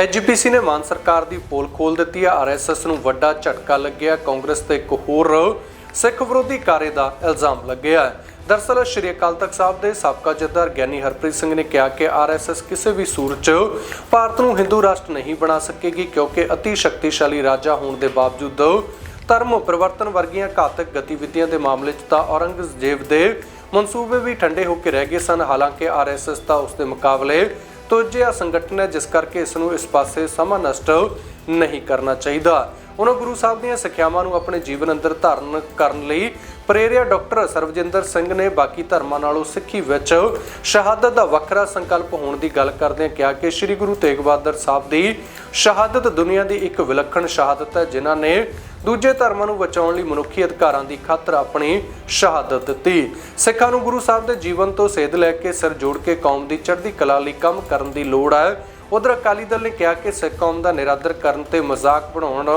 AGPC ਨੇ ਮਾਨ ਸਰਕਾਰ ਦੀ ਪੋਲ ਖੋਲ ਦਿੱਤੀ ਹੈ ਆਰਐਸਐਸ ਨੂੰ ਵੱਡਾ ਝਟਕਾ ਲੱਗਿਆ। ਕਾਂਗਰਸ ਤੇ ਇੱਕ ਹੋਰ ਸਿੱਖ ਵਿਰੋਧੀ ਕਾਰੇ ਦਾ ਇਲਜ਼ਾਮ ਲੱਗਿਆ। ਹੈ ਦਰਅਸਲ ਸ਼੍ਰੀ ਅਕਾਲ ਤਖਤ ਸਾਹਿਬ ਦੇ ਸਾਬਕਾ ਜਥੇਦਾਰ ਗਿਆਨੀ ਹਰਪ੍ਰੀਤ ਸਿੰਘ ਨੇ ਕਿਹਾ ਕਿ ਆਰਐਸਐਸ ਕਿਸੇ ਵੀ ਸੂਰਤ 'ਚ ਭਾਰਤ ਨੂੰ ਹਿੰਦੂ ਰਾਸ਼ਟਰ ਨਹੀਂ ਬਣਾ ਸਕੇਗੀ ਕਿਉਂਕਿ ਅਤੀ ਸ਼ਕਤੀਸ਼ਾਲੀ ਰਾਜਾ ਹੋਣ ਦੇ ਬਾਵਜੂਦ ਧਰਮ ਪਰਿਵਰਤਨ ਵਰਗੀਆਂ ਘਾਤਕ ਗਤੀਵਿਧੀਆਂ ਦੇ ਮਾਮਲੇ 'ਚ ਤਾਂ ਔਰੰਗਜ਼ੇਬ ਦੇ ਮਨਸੂਬੇ ਵੀ ਠੰਡੇ ਹੋ ਕੇ ਰਹਿ ਗਏ ਸਨ। ਹਾਲਾਂਕਿ ਆਰਐਸਐਸ ਤਾਂ ਉਸ ਦੇ ਮੁਕਾਬਲੇ ਤੋਜਿਆ ਸੰਗਠਨ ਹੈ ਜਿਸ ਕਰਕੇ ਇਸ ਨੂੰ ਇਸ ਪਾਸੇ ਸਮਾਂ ਨਸ਼ਟ ਨਹੀਂ ਕਰਨਾ ਚਾਹੀਦਾ। ਉਹਨਾਂ ਗੁਰੂ ਸਾਹਿਬ ਦੀਆਂ ਸਿੱਖਿਆਵਾਂ ਨੂੰ ਆਪਣੇ ਜੀਵਨ ਅੰਦਰ ਧਾਰਨ ਕਰਨ ਲਈ ਪ੍ਰੇਰਿਆ ਡਾਕਟਰ ਸਰਵਜਿੰਦਰ ਸਿੰਘ ਨੇ ਬਾਕੀ ਧਰਮਾਂ ਨਾਲੋਂ ਸਿੱਖੀ ਵਿੱਚ ਸ਼ਹਾਦਤ ਦਾ ਵੱਖਰਾ ਸੰਕਲਪ ਹੋਣ ਦੀ ਗੱਲ ਕਰਦਿਆਂ ਕਿਹਾ ਕਿ ਸ੍ਰੀ ਗੁਰੂ ਤੇਗ ਬਹਾਦਰ ਸਾਹਿਬ ਦੀ ਸ਼ਹਾਦਤ ਦੁਨੀਆ ਦੀ ਇੱਕ ਵਿਲੱਖਣ ਸ਼ਹਾਦਤ ਹੈ, ਜਿਨ੍ਹਾਂ ਨੇ ਦੂਜੇ ਧਰਮਾਂ ਨੂੰ ਬਚਾਉਣ ਲਈ ਮਨੁੱਖੀ ਅਧਿਕਾਰਾਂ ਦੀ ਖਾਤਰ ਆਪਣੀ ਸ਼ਹਾਦਤ ਦਿੱਤੀ। ਸਿੱਖਾਂ ਨੂੰ ਗੁਰੂ ਸਾਹਿਬ ਦੇ ਜੀਵਨ ਤੋਂ ਸੇਧ ਲੈ ਕੇ ਸਿਰ ਜੋੜ ਕੇ ਕੌਮ ਦੀ ਚੜ੍ਹਦੀ ਕਲਾ ਲਈ ਕੰਮ ਕਰਨ ਦੀ ਲੋੜ ਹੈ। ਉਧਰ ਅਕਾਲੀ ਦਲ ਨੇ ਕਿਹਾ ਕਿ ਸਿੱਖ ਕੌਮ ਦਾ ਨਿਰਾਦਰ ਕਰਨ ਤੇ ਮਜ਼ਾਕ ਬਣਾਉਣ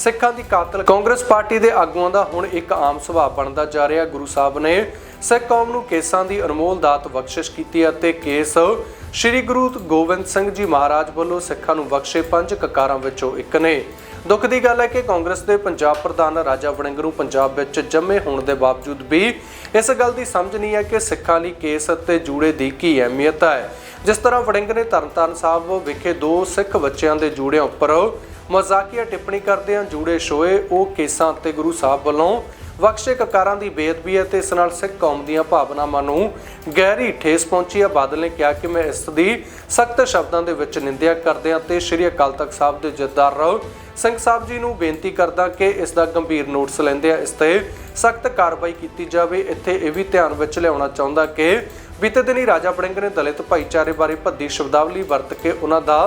ਸਿੱਖਾਂ ਦੀ ਕਾਤਲ ਕਾਂਗਰਸ ਪਾਰਟੀ ਦੇ ਆਗੂਆਂ ਦਾ ਹੁਣ ਇੱਕ ਆਮ ਸੁਭਾਅ ਬਣਦਾ ਜਾ ਰਿਹਾ। ਗੁਰੂ ਸਾਹਿਬ ਨੇ ਸਿੱਖ ਕੌਮ ਨੂੰ ਕੇਸਾਂ ਦੀ ਅਨਮੋਲ ਦਾਤ ਬਖਸ਼ਿਸ਼ ਕੀਤੀ ਅਤੇ ਕੇਸ ਸ੍ਰੀ ਗੁਰੂ ਗੋਬਿੰਦ ਸਿੰਘ ਜੀ ਮਹਾਰਾਜ ਵੱਲੋਂ ਸਿੱਖਾਂ ਨੂੰ ਬਖਸ਼ੇ ਪੰਜ ਕਕਾਰਾਂ ਵਿੱਚੋਂ ਇੱਕ ਨੇ। ਦੁੱਖ ਦੀ ਗੱਲ ਹੈ ਕਿ ਕਾਂਗਰਸ ਦੇ ਪੰਜਾਬ ਪ੍ਰਧਾਨ ਰਾਜਾ ਵੜਿੰਗ ਨੂੰ ਪੰਜਾਬ ਵਿੱਚ ਜੰਮੇ ਹੋਣ ਦੇ ਬਾਵਜੂਦ ਵੀ ਇਸ ਗੱਲ ਦੀ ਸਮਝ ਨਹੀਂ ਹੈ ਕਿ ਸਿੱਖਾਂ ਲਈ ਕੇਸ ਅਤੇ ਜੂੜੇ ਦੀ ਕੀ ਅਹਿਮੀਅਤ ਹੈ। ਜਿਸ ਤਰ੍ਹਾਂ ਵੜਿੰਗ ਨੇ ਤਰਨਤਾਰਨ ਸਾਹਿਬ ਵਿਖੇ ਦੋ ਸਿੱਖ ਬੱਚਿਆਂ ਦੇ ਜੂੜਿਆਂ ਉੱਪਰ ਮਜ਼ਾਕੀਆ ਟਿੱਪਣੀ ਕਰਦਿਆਂ ਜੂੜੇ ਸ਼ੋਏ ਉਹ ਕੇਸਾਂ ਅਤੇ ਗੁਰੂ ਸਾਹਿਬ ਵੱਲੋਂ ਬਖਸ਼ੇ ਕਕਾਰਾਂ ਦੀ ਬੇਅਦਬੀ ਹੈ ਤੇ ਇਸ ਨਾਲ ਸਿੱਖ ਕੌਮ ਦੀਆਂ ਭਾਵਨਾਵਾਂ ਨੂੰ ਗਹਿਰੀ ਠੇਸ ਪਹੁੰਚੀ ਹੈ। ਬਾਦਲ ਨੇ ਕਿਹਾ ਕਿ ਮੈਂ ਇਸ ਦੀ ਸਖਤ ਸ਼ਬਦਾਂ ਦੇ ਵਿੱਚ ਨਿੰਦਿਆ ਕਰਦਿਆਂ ਤੇ ਸ੍ਰੀ ਅਕਾਲ ਤਖਤ ਸਾਹਿਬ ਦੇ ਜਥੇਦਾਰ ਸਿੰਘ ਸਾਹਿਬ ਜੀ ਨੂੰ ਬੇਨਤੀ ਕਰਦਾ ਕਿ ਇਸ ਦਾ ਗੰਭੀਰ ਨੋਟਿਸ ਲੈਂਦੇ ਆ ਇਸ ਤੇ ਸਖਤ ਕਾਰਵਾਈ ਕੀਤੀ ਜਾਵੇ। ਇੱਥੇ ਇਹ ਵੀ ਧਿਆਨ ਵਿੱਚ ਲਿਆਉਣਾ ਚਾਹੁੰਦਾ ਕਿ ਬੀਤੇ ਦਿਨੀ ਰਾਜਾ ਬੜਿੰਗ ਨੇ ਦਲਿਤ ਭਾਈਚਾਰੇ ਬਾਰੇ ਭੱਦੀ ਸ਼ਬਦਾਵਲੀ ਵਰਤ ਕੇ ਉਹਨਾਂ ਦਾ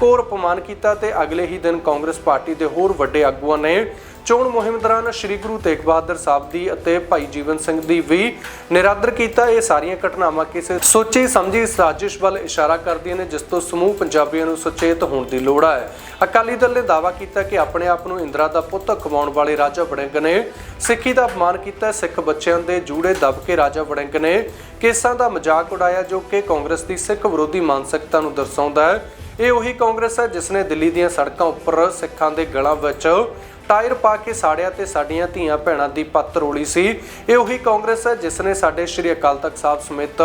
ਕੋਰ ਅਪਮਾਨ ਕੀਤਾ ਤੇ ਅਗਲੇ ਹੀ ਦਿਨ ਕਾਂਗਰਸ ਪਾਰਟੀ ਦੇ ਹੋਰ ਵੱਡੇ ਆਗੂਆਂ ਨੇ ਚੋਣ ਮੁਹਿੰਮ ਦੌਰਾਨ ਸ੍ਰੀ ਗੁਰੂ ਤੇਗ ਬਹਾਦਰ ਸਾਹਿਬ ਦੀ ਅਤੇ ਭਾਈ ਜੀਵਨ ਸਿੰਘ ਦੀ ਵੀ ਨਿਰਾਦਰ ਕੀਤਾ। ਇਹ ਸਾਰੀਆਂ ਘਟਨਾਵਾਂ ਕਿਸੇ ਸੋਚੀ ਸਮਝੀ ਸਾਜ਼ਿਸ਼ ਵੱਲ ਇਸ਼ਾਰਾ ਕਰਦੀਆਂ ਨੇ, ਜਿਸ ਤੋਂ ਸਮੂਹ ਪੰਜਾਬੀਆਂ ਨੂੰ ਸੁਚੇਤ ਹੋਣ ਦੀ ਲੋੜ ਹੈ। ਅਕਾਲੀ ਦਲ ਨੇ ਦਾਅਵਾ ਕੀਤਾ ਕਿ ਆਪਣੇ ਆਪ ਨੂੰ ਇੰਦਰਾ ਦਾ ਪੁੱਤ ਕਮਾਉਣ ਵਾਲੇ ਰਾਜਾ ਵੜਿੰਗ ਨੇ ਸਿੱਖੀ ਦਾ ਅਪਮਾਨ ਕੀਤਾ। ਸਿੱਖ ਬੱਚਿਆਂ ਦੇ ਜੂੜੇ ਦੱਬ ਕੇ ਰਾਜਾ ਵੜਿੰਗ ਨੇ ਕੇਸਾਂ ਦਾ ਮਜ਼ਾਕ ਉਡਾਇਆ, ਜੋ ਕਿ ਕਾਂਗਰਸ ਦੀ ਸਿੱਖ ਵਿਰੋਧੀ ਮਾਨਸਿਕਤਾ ਨੂੰ ਦਰਸਾਉਂਦਾ ਹੈ। ਇਹ ਉਹੀ ਕਾਂਗਰਸ ਹੈ ਜਿਸ ਨੇ ਦਿੱਲੀ ਦੀਆਂ ਸੜਕਾਂ ਉੱਪਰ ਸਿੱਖਾਂ ਦੇ ਗਲਾਂ ਵਿੱਚ ਟਾਇਰ ਪਾ ਕੇ ਸਾੜਿਆ ਤੇ ਸਾਡੀਆਂ ਧੀਆਂ ਭੈਣਾਂ ਦੀ ਪੱਤ ਰੋਲੀ ਸੀ। ਇਹ ਉਹੀ ਕਾਂਗਰਸ ਹੈ ਜਿਸ ਨੇ ਸਾਡੇ ਸ਼੍ਰੀ ਅਕਾਲ ਤਖਤ ਸਾਹਿਬ ਸਮੇਤ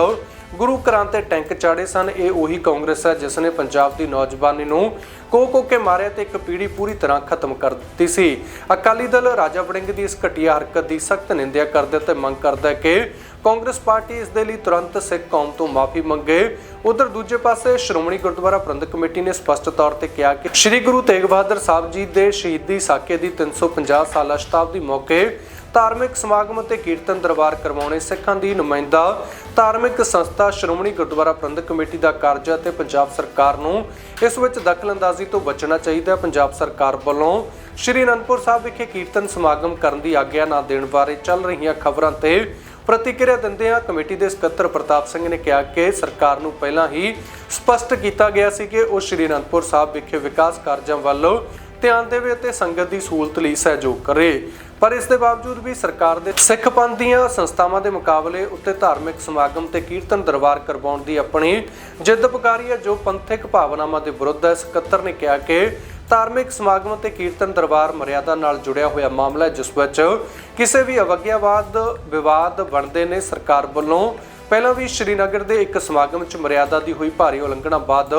ਗੁਰੂ ਘਰਾਂ ਤੇ ਟੈਂਕ ਚਾੜੇ ਸਨ। ਇਹ ਉਹੀ ਕਾਂਗਰਸ ਹੈ ਜਿਸ ਨੇ ਪੰਜਾਬ ਦੀ ਨੌਜਵਾਨੀ ਨੂੰ ਕੋ ਕੋ ਕੇ ਮਾਰਿਆ ਤੇ ਇੱਕ ਪੀੜ੍ਹੀ ਪੂਰੀ ਤਰ੍ਹਾਂ ਖਤਮ ਕਰ ਦਿੱਤੀ ਸੀ। ਅਕਾਲੀ ਦਲ ਰਾਜਾ ਵੜਿੰਗ ਦੀ ਇਸ ਘਟੀਆ ਹਰਕਤ ਦੀ ਸਖਤ ਨਿੰਦਿਆ ਕਰਦਾ ਤੇ ਮੰਗ ਕਰਦਾ ਕਿ ਕਾਂਗਰਸ ਪਾਰਟੀ ਇਸ ਦੇ ਲਈ ਤੁਰੰਤ ਸਿੱਖ ਕੌਮ ਤੋਂ ਮਾਫੀ ਮੰਗੇ। ਉਧਰ ਦੂਜੇ ਪਾਸੇ ਸ਼੍ਰੋਮਣੀ ਗੁਰਦੁਆਰਾ ਪ੍ਰਬੰਧਕ ਕਮੇਟੀ ਨੇ ਸਪਸ਼ਟ ਤੌਰ ਤੇ ਕਿਹਾ ਕਿ ਸ੍ਰੀ ਗੁਰੂ ਤੇਗ ਬਹਾਦਰ ਸਾਹਿਬ ਜੀ ਦੇ ਸ਼ਹੀਦੀ ਸਾਕੇ ਦੀ 350 ਸਾਲਾ ਸ਼ਤਾਬਦੀ ਮੌਕੇ ਧਾਰਮਿਕ ਸਮਾਗਮ ਅਤੇ ਕੀਰਤਨ ਦਰਬਾਰ ਕਰਵਾਉਣੇ ਸਿੱਖਾਂ ਦੀ ਨੁਮਾਇੰਦਾ। ਧਾਰਮਿਕ ਸੰਸਥਾ ਸ਼੍ਰੋਮਣੀ ਗੁਰਦੁਆਰਾ ਪ੍ਰਬੰਧਕ ਕਮੇਟੀ ਦਾ ਕਾਰਜ ਅਤੇ ਪੰਜਾਬ ਸਰਕਾਰ ਨੂੰ ਇਸ ਵਿੱਚ ਦਖਲਅੰਦਾਜ਼ੀ ਤੋਂ ਬਚਣਾ ਚਾਹੀਦਾ ਹੈ। ਪੰਜਾਬ ਸਰਕਾਰ ਵੱਲੋਂ ਸ਼੍ਰੀ ਅਨੰਦਪੁਰ ਸਾਹਿਬ ਵਿਖੇ ਕੀਰਤਨ ਸਮਾਗਮ ਕਰਨ ਦੀ ਆਗਿਆ ਨਾ ਦੇਣ ਬਾਰੇ ਚੱਲ ਰਹੀਆਂ ਖਬਰਾਂ ਤੇ ਪ੍ਰਤੀਕਿਰਿਆ ਦਿੰਦਿਆਂ ਕਮੇਟੀ ਦੇ ਸਕੱਤਰ ਪ੍ਰਤਾਪ ਸਿੰਘ ਨੇ ਕਿਹਾ ਕਿ ਸਰਕਾਰ ਨੂੰ ਪਹਿਲਾਂ ਹੀ ਸਪਸ਼ਟ ਕੀਤਾ ਗਿਆ ਸੀ ਕਿ ਉਹ ਸ਼੍ਰੀ ਅਨੰਦਪੁਰ ਸਾਹਿਬ ਵਿਖੇ ਵਿਕਾਸ ਕਾਰਜਾਂ ਵੱਲ ਧਿਆਨ ਦੇਵੇ ਅਤੇ ਸੰਗਤ ਦੀ ਸਹੂਲਤ ਲਈ ਸਹਿਯੋਗ ਕਰੇ। ਪਰ ਇਸ ਦੇ ਬਾਵਜੂਦ ਵੀ ਸਰਕਾਰ ਦੇ ਸਿੱਖ ਪੰਥ ਦੀਆਂ ਸੰਸਥਾਵਾਂ ਦੇ ਮੁਕਾਬਲੇ ਉੱਤੇ ਧਾਰਮਿਕ ਸਮਾਗਮ ਤੇ ਕੀਰਤਨ ਦਰਬਾਰ ਕਰਵਾਉਣ ਦੀ ਆਪਣੀ ਜਿੱਦ ਪੁਕਾਰੀ ਹੈ, ਜੋ ਪੰਥਕ ਭਾਵਨਾਵਾਂ ਦੇ ਵਿਰੁੱਧ ਹੈ। ਸਕੱਤਰ ਨੇ ਕਿਹਾ ਕਿ ਧਾਰਮਿਕ ਸਮਾਗਮ ਤੇ ਕੀਰਤਨ ਦਰਬਾਰ ਮਰਿਆਦਾ ਨਾਲ ਜੁੜਿਆ ਹੋਇਆ ਮਾਮਲਾ ਜਿਸ ਵਿੱਚ ਕਿਸੇ ਵੀ ਅਵਗਿਆਵਾਦ ਵਿਵਾਦ ਬਣਦੇ ਨੇ ਸਰਕਾਰ ਵੱਲੋਂ ਪਹਿਲਾਂ ਵੀ ਸ਼੍ਰੀਨਗਰ ਦੇ ਇੱਕ ਸਮਾਗਮ 'ਚ ਮਰਿਆਦਾ ਦੀ ਹੋਈ ਭਾਰੀ ਉਲੰਘਣਾ ਬਾਅਦ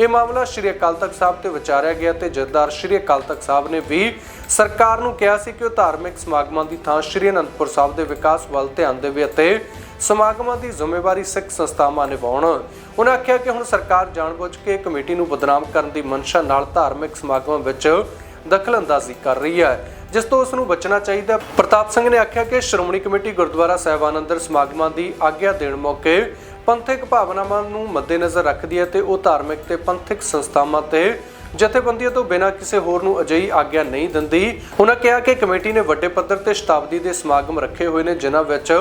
ਇਹ ਮਾਮਲਾ ਸ਼੍ਰੀ ਅਕਾਲ ਤਖਤ ਸਾਹਿਬ ਤੇ ਵਿਚਾਰਿਆ ਗਿਆ ਤੇ ਜਥੇਦਾਰ ਸ਼੍ਰੀ ਅਕਾਲ ਤਖਤ ਸਾਹਿਬ ਨੇ ਵੀ ਸਰਕਾਰ ਨੂੰ ਕਿਹਾ ਸੀ ਕਿ ਉਹ ਧਾਰਮਿਕ ਸਮਾਗਮਾਂ ਦੀ ਥਾਂ ਸ਼੍ਰੀ ਅਨੰਦਪੁਰ ਸਾਹਿਬ ਦੇ ਵਿਕਾਸ ਵੱਲ ਧਿਆਨ ਦੇਵੇ ਅਤੇ ਸਮਾਗਮਾਂ ਦੀ ਜ਼ਿੰਮੇਵਾਰੀ ਸਿੱਖ ਸੰਸਥਾਵਾਂ ਨਿਭਾਉਣ। ਉਹਨਾਂ ਆਖਿਆ ਕਿ ਹੁਣ ਸਰਕਾਰ ਜਾਣਬੁੱਝ ਕੇ ਕਮੇਟੀ ਨੂੰ ਬਦਨਾਮ ਕਰਨ ਦੀ ਮਨਸ਼ਾ ਨਾਲ ਧਾਰਮਿਕ ਸਮਾਗਮਾਂ ਵਿੱਚ ਦਖਲਅੰਦਾਜ਼ੀ ਕਰ ਰਹੀ ਹੈ। ਜਿਸ ਤੋਂ ਉਸ ਨੂੰ ਬਚਣਾ ਚਾਹੀਦਾ ਪ੍ਰਤਾਪ ਸਿੰਘ ਨੇ ਆਖਿਆ ਕਿ ਸ਼੍ਰੋਮਣੀ ਕਮੇਟੀ ਗੁਰਦੁਆਰਾ ਸਾਹਿਬਾਨ ਅੰਦਰ ਸਮਾਗਮਾਂ ਦੀ ਆਗਿਆ ਦੇਣ ਮੌਕੇ ਪੰਥਕ ਭਾਵਨਾਵਾਂ ਨੂੰ ਮੱਦੇਨਜ਼ਰ ਰੱਖਦੀ ਹੈ ਤੇ ਉਹ ਧਾਰਮਿਕ ਤੇ ਪੰਥਕ ਸੰਸਥਾਵਾਂ ਤੇ ਜਥੇਬੰਦੀਆਂ ਤੋਂ ਬਿਨਾਂ ਕਿਸੇ ਹੋਰ ਨੂੰ ਅਜਿਹੀ ਆਗਿਆ ਨਹੀਂ ਦਿੰਦੀ। ਉਹਨਾਂ ਕਿਹਾ ਕਿ ਕਮੇਟੀ ਨੇ ਵੱਡੇ ਪੱਧਰ ਤੇ ਸ਼ਤਾਬਦੀ ਦੇ ਸਮਾਗਮ ਰੱਖੇ ਹੋਏ ਨੇ, ਜਿਨ੍ਹਾਂ ਵਿੱਚ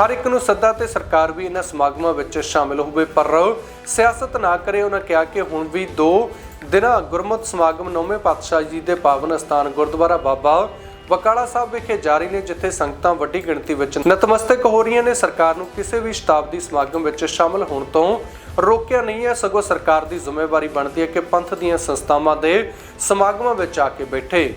ਹਰ ਇੱਕ ਨੂੰ ਸੱਦਾ ਤੇ ਸਰਕਾਰ ਵੀ ਇਹਨਾਂ ਸਮਾਗਮਾਂ ਵਿੱਚ ਸ਼ਾਮਿਲ ਹੋਵੇ। ਪਰ ਸਿਆਸਤ ਨਾ ਕਰੇ ਉਹਨਾਂ ਕਿਹਾ ਕਿ ਹੁਣ ਵੀ ਦੋ ਦਿਨਾਂ ਗੁਰਮਤ ਸਮਾਗਮ ਨੌਵੇਂ ਪਾਤਸ਼ਾਹ ਜੀ ਦੇ ਪਾਵਨ ਸਥਾਨ ਗੁਰਦੁਆਰਾ ਬਾਬਾ ਵਕਾਲਾ ਸਾਹਿਬ ਵਿਖੇ ਜਾਰੀ ਨੇ, ਜਿੱਥੇ ਸੰਗਤਾਂ ਵੱਡੀ ਗਿਣਤੀ ਵਿੱਚ ਨਤਮਸਤਕ ਹੋ ਰਹੀਆਂ ਨੇ। ਸਰਕਾਰ ਨੂੰ ਕਿਸੇ ਵੀ ਸ਼ਤਾਬਦੀ ਸਮਾਗਮ ਵਿੱਚ ਸ਼ਾਮਲ ਹੋਣ ਤੋਂ ਰੋਕਿਆ ਨਹੀਂ ਹੈ। ਸਗੋਂ ਸਰਕਾਰ ਦੀ ਜ਼ਿੰਮੇਵਾਰੀ ਬਣਦੀ ਹੈ ਕਿ ਪੰਥ ਦੀਆਂ ਸੰਸਥਾਵਾਂ ਦੇ ਸਮਾਗਮਾਂ ਵਿੱਚ ਆ ਕੇ ਬੈਠੇ।